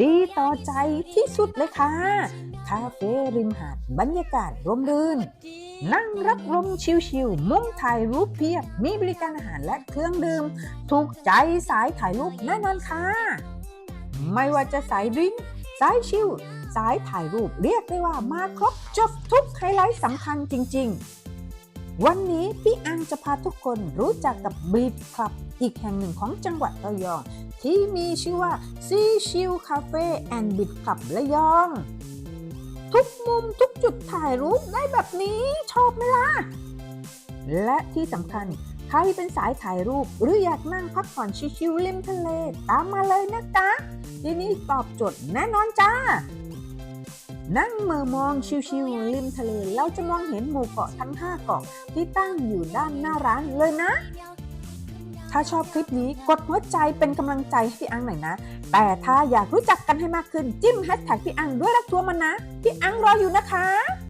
ดีต่อใจที่สุดเลยค่ะ คาเฟ่ริมหาดบรรยากาศร่มรื่น นั่งรับลมชิลๆมุมถ่ายรูปเพียบ มีบริการอาหารและเครื่องดื่ม ถูกใจสายถ่ายรูปแน่นอนค่ะ ไม่ว่าจะสายดริงสายชิลสายถ่ายรูปเรียกได้ว่ามาครบจบทุกไฮไลท์สำคัญจริง ๆ วันนี้พี่อังจะพาทุกคนรู้จักกับบีทคลับอีกแห่งหนึ่งของจังหวัดระยอง ที่มีชื่อว่าซีชิลคาเฟ่แอนด์บีทคลับระยอง ทุกมุมทุกจุดถ่ายรูปได้แบบนี้ชอบไหมล่ะ และที่สำคัญใครเป็นสายถ่ายรูปหรืออยากนั่งพักผ่อนชิวๆริมทะเล ตามมาเลยนะจ๊ะที่นี่ตอบโจทย์แน่นอนจ้า นั่งเมือมองชิวๆริมทะเล เราจะมองเห็นหมู่เกาะทั้ง 5 เกาะที่ตั้งอยู่ด้านหน้าร้านเลยนะ ถ้าชอบคลิปนี้กดหัวใจเป็นกำลังใจให้พี่อังหน่อยนะ แต่ถ้าอยากรู้จักกันให้มากขึ้นจิ้มแฮชแท็กพี่อังด้วยรักทัวร์มานะ พี่อังรออยู่นะคะ